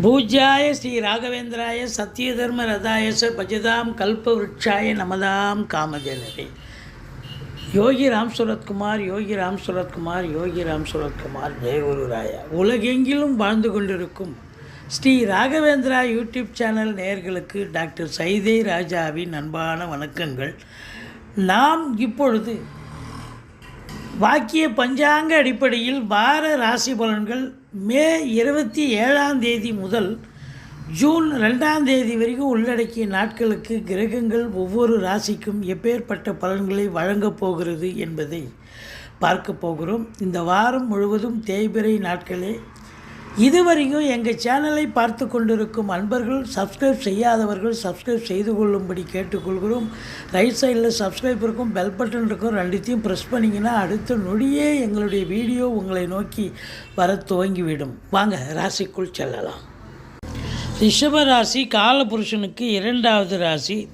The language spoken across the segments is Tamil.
பூஜ்யாய ஸ்ரீ ராகவேந்திராய சத்யதர்ம ரதாயச பஜதாம் கல்ப விருட்சாய நமதாம் காமஜனரே. யோகி ராம் சுரத்குமார் யோகி ராம் சுரத்குமார் யோகி ராம் சுரத்குமார் ஜெயகுருராயா உலகெங்கிலும் வாழ்ந்து கொண்டிருக்கும் ஸ்ரீ ராகவேந்திரா யூடியூப் சேனல் நேர்களுக்கு டாக்டர் சைதே ராஜாவின் அன்பான வணக்கங்கள். நாம் இப்பொழுது வாக்கிய பஞ்சாங்க அடிப்படையில் வார ராசி பலன்கள் மே இருபத்தி ஏழாம் தேதி முதல் ஜூன் ரெண்டாம் தேதி வரைக்கும் உள்ளடக்கிய நாட்களுக்கு கிரகங்கள் ஒவ்வொரு ராசிக்கும் எப்பேற்பட்ட பலன்களை வழங்கப் போகிறது என்பதை பார்க்க போகிறோம். இந்த வாரம் முழுவதும் தேய்பிறை நாட்களே இதுவரையும் எங்கள் சேனலை பார்த்து கொண்டிருக்கும் அன்பர்கள் சப்ஸ்கிரைப் செய்யாதவர்கள் சப்ஸ்கிரைப் செய்து கொள்ளும்படி கேட்டுக்கொள்கிறோம். ரைட் சைடில் சப்ஸ்கிரைப் இருக்கும் பெல் பட்டன் இருக்கும் ரெண்டுத்தையும் ப்ரெஸ் பண்ணிங்கன்னா அடுத்த நொடியே எங்களுடைய வீடியோ உங்களை நோக்கி வர துவங்கிவிடும். வாங்க ராசிக்குள் செல்லலாம். ரிஷப ராசி காலபுருஷனுக்கு இரண்டாவது ராசி.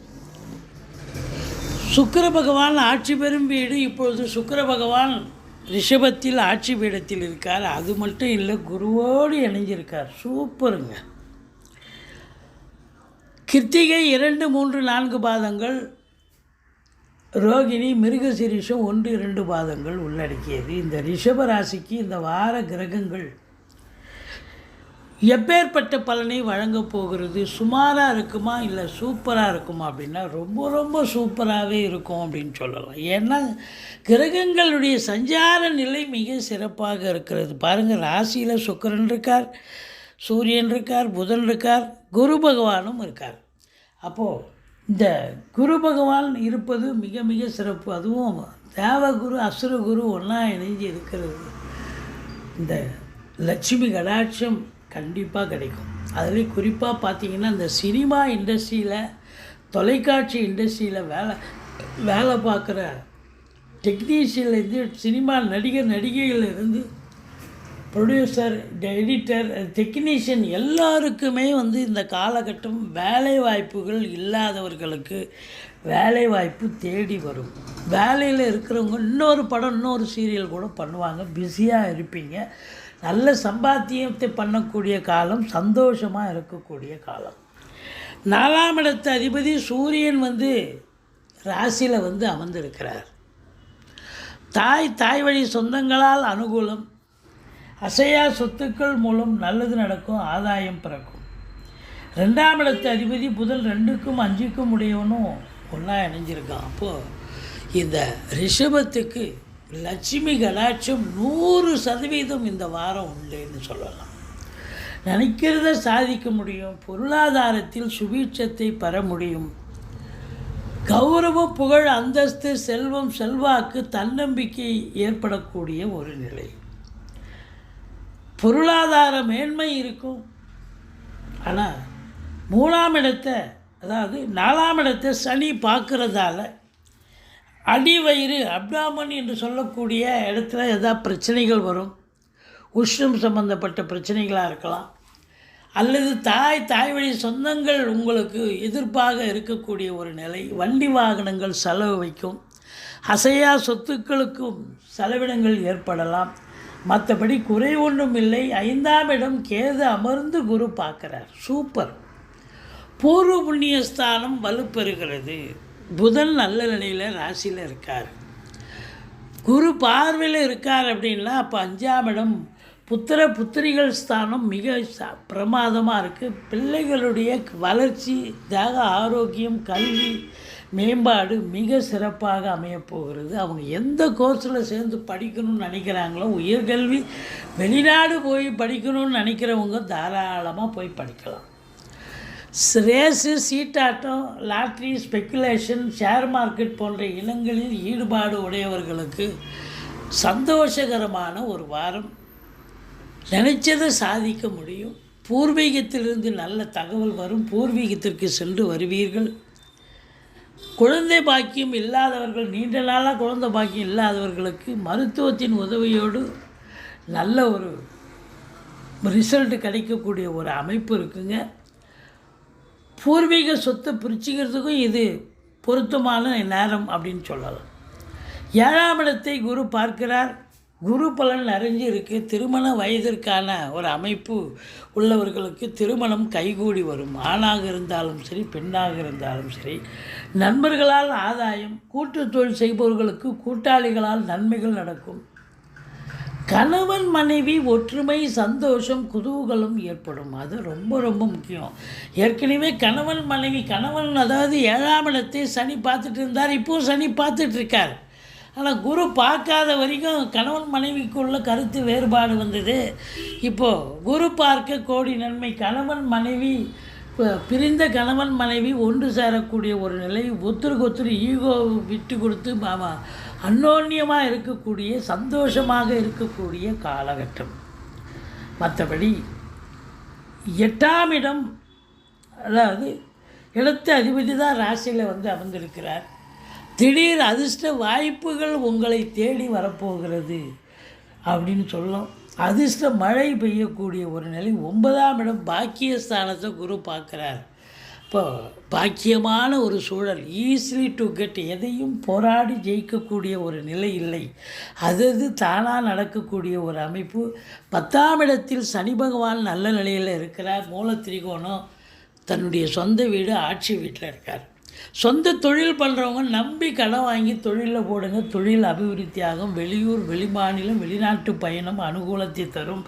சுக்கர பகவான் ஆட்சி பெறும் வீடு இப்பொழுது சுக்கர பகவான் ரிஷபத்தில் ஆட்சி பீடத்தில் இருக்கார். அது மட்டும் இல்லை குருவோடு இணைஞ்சிருக்கார். சூப்பருங்க. கிருத்திகை இரண்டு மூன்று நான்கு பாதங்கள் ரோகிணி மிருகசிரீஷம் ஒன்று இரண்டு பாதங்கள் உள்ளடக்கியது. இந்த ரிஷப ராசிக்கு இந்த வார கிரகங்கள் எப்பேற்பட்ட பலனை வழங்கப் போகிறது? சுமாராக இருக்குமா? இல்லை சூப்பராக இருக்குமா? அப்படின்னா ரொம்ப ரொம்ப சூப்பராகவே இருக்கும் அப்படின்னு சொல்லலாம். ஏன்னா கிரகங்களுடைய சஞ்சார நிலை மிக சிறப்பாக இருக்கிறது. பாருங்கள் ராசியில் சுக்கரன் இருக்கார் சூரியன் இருக்கார் புதன் இருக்கார் குரு பகவானும் இருக்கார். அப்போது இந்த குரு பகவான் இருப்பது மிக மிக சிறப்பு. அதுவும் தேவகுரு அசுரகுரு ஒன்றா இணைஞ்சு இருக்கிறது. இந்த லட்சுமி கடாட்சம் கண்டிப்பாக கிடைக்கும். அதுலேயும் குறிப்பாக பார்த்தீங்கன்னா இந்த சினிமா இண்டஸ்ட்ரியில் தொலைக்காட்சி இண்டஸ்ட்ரியில் வேலை வேலை பார்க்குற டெக்னீஷியன்லேருந்து சினிமா நடிகர் நடிகைகள்லேருந்து ப்ரொடியூசர் எடிட்டர் டெக்னீஷியன் எல்லாருக்குமே வந்து இந்த காலகட்டம் வேலை வாய்ப்புகள் இல்லாதவர்களுக்கு வேலை வாய்ப்பு தேடி வரும். வேலையில் இருக்கிறவங்க இன்னொரு படம் இன்னொரு சீரியல் கூட பண்ணுவாங்க. பிஸியாக இருப்பீங்க. நல்ல சம்பாத்தியத்தை பண்ணக்கூடிய காலம் சந்தோஷமாக இருக்கக்கூடிய காலம். நாலாம் இடத்து அதிபதி சூரியன் வந்து ராசியில் வந்து அமர்ந்திருக்கிறார். தாய் தாய் வழி சொந்தங்களால் அனுகூலம் அசையா சொத்துக்கள் மூலம் நல்லது நடக்கும் ஆதாயம் பிறக்கும். ரெண்டாம் இடத்து அதிபதி புதன் ரெண்டுக்கும் அஞ்சுக்கும் உடையவனும் ஒன்றா இணைஞ்சிருக்கான். அப்போது இந்த ரிஷபத்துக்கு லட்சுமி கடாட்சம் நூறு சதவீதம் இந்த வாரம் உண்டுன்னு சொல்லலாம். நினைக்கிறத சாதிக்க முடியும் பொருளாதாரத்தில் சுபீட்சத்தை பெற முடியும். கௌரவ புகழ் அந்தஸ்து செல்வம் செல்வாக்கு தன்னம்பிக்கை ஏற்படக்கூடிய ஒரு நிலை. பொருளாதார மேன்மை இருக்கும். ஆனால் மூணாம் இடத்தை அதாவது நாலாம் இடத்தை சனி பார்க்குறதால அடிவயிறு அப்டாமன் என்று சொல்லக்கூடிய இடத்துல எதாவது பிரச்சனைகள் வரும். உஷ்ணம் சம்பந்தப்பட்ட பிரச்சனைகளாக இருக்கலாம். அல்லது தாய் தாய் வழி சொந்தங்கள் உங்களுக்கு எதிர்ப்பாக இருக்கக்கூடிய ஒரு நிலை. வண்டி வாகனங்கள் செலவு வைக்கும். அசையா சொத்துக்களுக்கும் செலவினங்கள் ஏற்படலாம். மற்றபடி குறை ஒன்றும் இல்லை. ஐந்தாம் இடம் கேது அமர்ந்து குரு பார்க்குறார். சூப்பர். பூர்வ புண்ணியஸ்தானம் வலுப்பெறுகிறது. புதன் நல்ல நிலையில் ராசியில் இருக்கார். குரு பார்வையில் இருக்கார் அப்படின்னா அப்போ அஞ்சாம் இடம் புத்திர புத்திரிகள் ஸ்தானம் மிக ச பிரமாதமாக இருக்குது பிள்ளைகளுடைய வளர்ச்சி தேக ஆரோக்கியம் கல்வி மேம்பாடு மிக சிறப்பாக அமையப்போகிறது அவங்க எந்த கோர்ஸில் சேர்ந்து படிக்கணும்னு நினைக்கிறாங்களோ உயர்கல்வி வெளிநாடு போய் படிக்கணும்னு நினைக்கிறவங்க தாராளமாக போய் படிக்கலாம். ரேஸு சீட்டாட்டம் லாட்ரி ஸ்பெக்குலேஷன் ஷேர் மார்க்கெட் போன்ற இனங்களில் ஈடுபாடு உடையவர்களுக்கு சந்தோஷகரமான ஒரு வாரம். நினைச்சதை சாதிக்க முடியும். பூர்வீகத்திலிருந்து நல்ல தகவல் வரும். பூர்வீகத்திற்கு சென்று வருவீர்கள். குழந்தை பாக்கியம் இல்லாதவர்கள் நீண்ட நாளாக குழந்தை பாக்கியம் இல்லாதவர்களுக்கு மருத்துவத்தின் உதவியோடு நல்ல ஒரு ரிசல்ட் கிடைக்கக்கூடிய ஒரு அமைப்பு இருக்குங்க. பூர்வீக சொத்தை பிரிச்சுக்கிறதுக்கும் இது பொருத்தமான நேரம் அப்படின்னு சொல்லலாம். ஏழாம் இடத்தை குரு பார்க்கிறார். குரு பலன் நிறைஞ்சு இருக்கு. திருமண வயதிற்கான ஒரு அமைப்பு உள்ளவர்களுக்கு திருமணம் கைகூடி வரும். ஆணாக இருந்தாலும் சரி பெண்ணாக இருந்தாலும் சரி. நண்பர்களால் ஆதாயம் கூட்டு தொழில் செய்பவர்களுக்கு கூட்டாளிகளால் நன்மைகள் நடக்கும். கணவன் மனைவி ஒற்றுமை சந்தோஷம் குதூகலம் ஏற்படும். அது ரொம்ப ரொம்ப முக்கியம். ஏற்கனவே கணவன் மனைவி கணவன் அதாவது ஏழாம் இடத்தை சனி பார்த்துட்டு இருந்தார். இப்போது சனி பார்த்துட்டு இருக்கார். ஆனால் குரு பார்க்காத வரைக்கும் கணவன் மனைவிக்குள்ள கருத்து வேறுபாடு வந்தது. இப்போது குரு பார்க்க கோடி நன்மை. கணவன் மனைவி பிரிந்த கணவன் மனைவி ஒன்று சேரக்கூடிய ஒரு நிலை. ஒத்துருக்கு ஒத்துரு ஈகோ விட்டு கொடுத்து மாமா அந்யோன்யமாக இருக்கக்கூடிய சந்தோஷமாக இருக்கக்கூடிய காலகட்டம். மற்றபடி எட்டாம் இடம் அதாவது எழுத்து அதிபதி தான் ராசியில் வந்து அமர்ந்திருக்கிறார். திடீர் அதிர்ஷ்ட வாய்ப்புகள் உங்களை தேடி வரப்போகிறது அப்படின்னு சொல்லலாம் அதிர்ஷ்ட மழை பெய்யக்கூடிய ஒரு நிலை ஒன்பதாம் இடம் பாக்கியஸ்தானத்தை குரு பார்க்குறார். இப்போ பாக்கியமான ஒரு சூழல் ஈஸிலி டு கெட் எதையும் போராடி ஜெயிக்கக்கூடிய ஒரு நிலை இல்லை. அது அது தானாக நடக்கக்கூடிய ஒரு அமைப்பு. பத்தாம் இடத்தில் சனி பகவான் நல்ல நிலையில் இருக்கிறார். மூல திரிகோணம் தன்னுடைய சொந்த வீடு ஆட்சி வீட்டில் இருக்கார். சொந்த தொழில் பண்ணுறவங்க நம்பி கடன் வாங்கி தொழிலில் போடுங்க. தொழில் அபிவிருத்தியாகும். வெளியூர் வெளிமாநிலம் வெளிநாட்டு பயணம் அனுகூலத்தை தரும்.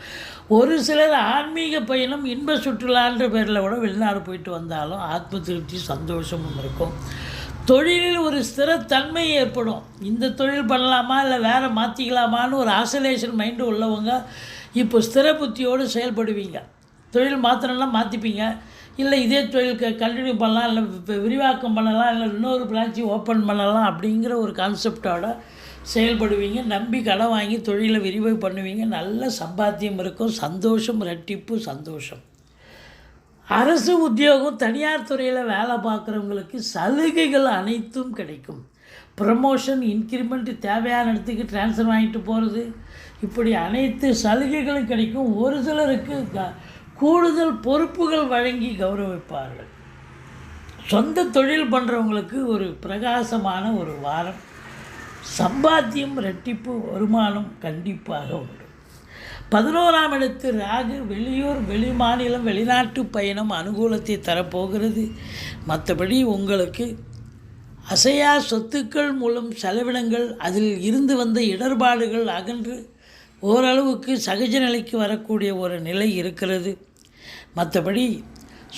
ஒரு சிலர் ஆன்மீக பயணம் இன்ப சுற்றுலான்ற பேரில் கூட வெளிநாடு போயிட்டு வந்தாலும் ஆத்ம திருப்தி சந்தோஷமும் இருக்கும். தொழிலில் ஒரு ஸ்திரத்தன்மை ஏற்படும். இந்த தொழில் பண்ணலாமா? இல்லை வேறு மாற்றிக்கலாமான்னு ஒரு ஆசோலேஷன் மைண்டு உள்ளவங்க இப்போ ஸ்திர புத்தியோடு செயல்படுவீங்க. தொழில் மாத்திரம்னா மாற்றிப்பீங்க இல்லை இதே தொழில் கண்டினியூ பண்ணலாம் இல்லை விரிவாக்கம் பண்ணலாம் இல்லை இன்னொரு பிரான்ச்சு ஓப்பன் பண்ணலாம் அப்படிங்கிற ஒரு கான்செப்டோட செயல்படுவீங்க. நம்பி கடன் வாங்கி தொழிலை விரிவு பண்ணுவீங்க. நல்ல சம்பாத்தியம் இருக்கும். சந்தோஷம் ரெட்டிப்பு சந்தோஷம். அரசு உத்தியோகம் தனியார் துறையில் வேலை பார்க்குறவங்களுக்கு சலுகைகள் அனைத்தும் கிடைக்கும். ப்ரமோஷன் இன்க்ரிமெண்ட் தேவையான இடத்துக்கு ட்ரான்ஸ்ஃபர் வாங்கிட்டு போகிறது இப்படி அனைத்து சலுகைகளும் கிடைக்கும். ஒரு சிலருக்கு க- கூடுதல் பொறுப்புகள் வழங்கி கௌரவிப்பார்கள். சொந்த தொழில் பண்ணுறவங்களுக்கு ஒரு பிரகாசமான ஒரு வாரம். சம்பாத்தியம் ரெட்டிப்பு வருமானம் கண்டிப்பாக உண்டு. பதினோராம் இடத்து ராகு வெளியூர் வெளிமாநிலம் வெளிநாட்டு பயணம் அனுகூலத்தை தரப்போகிறது. மற்றபடி உங்களுக்கு அசையா சொத்துக்கள் மூலம் செலவினங்கள் அதில் இருந்து வந்த இடர்பாடுகள் அகன்று ஓரளவுக்கு சகஜ நிலைக்கு வரக்கூடிய ஒரு நிலை இருக்கிறது. மற்றபடி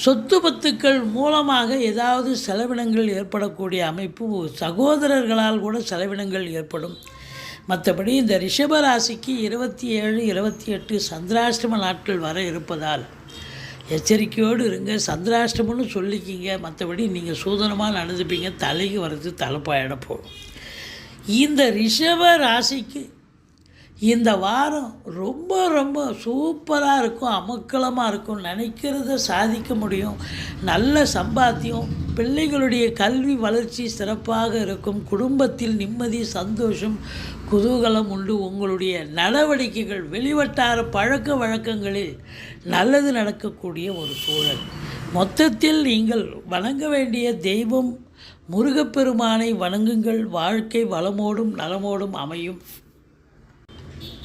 சொத்து பத்துக்கள் மூலமாக ஏதாவது செலவினங்கள் ஏற்படக்கூடிய அமைப்பு சகோதரர்களால் கூட செலவினங்கள் ஏற்படும். மற்றபடி இந்த ரிஷபராசிக்கு இருபத்தி ஏழு இருபத்தி எட்டு சந்திராஷ்டம நாட்கள் வர இருப்பதால் எச்சரிக்கையோடு இருங்க. சந்திராஷ்டமம்னு சொல்லிக்கிங்க. மற்றபடி நீங்கள் சூதனமாக நடந்துப்பீங்க. தலைக்கு வர்றது தலைப்பாயிட போகும். இந்த ரிஷப ராசிக்கு இந்த வாரம் ரொம்ப ரொம்ப சூப்பராக இருக்கும் அமுக்கலமாக இருக்கும் நினைக்கிறத சாதிக்க முடியும். நல்ல சம்பாத்தியம் பிள்ளைகளுடைய கல்வி வளர்ச்சி சிறப்பாக இருக்கும் குடும்பத்தில் நிம்மதி சந்தோஷம் குதூகலம் உண்டு. உங்களுடைய நடவடிக்கைகள் வெளிவட்டார பழக்க வழக்கங்களில் நல்லது நடக்கக்கூடிய ஒரு சூழல். மொத்தத்தில் நீங்கள் வணங்க வேண்டிய தெய்வம் முருகப்பெருமானை வணங்குங்கள். வாழ்க்கை வளமோடும் நலமோடும் அமையும்.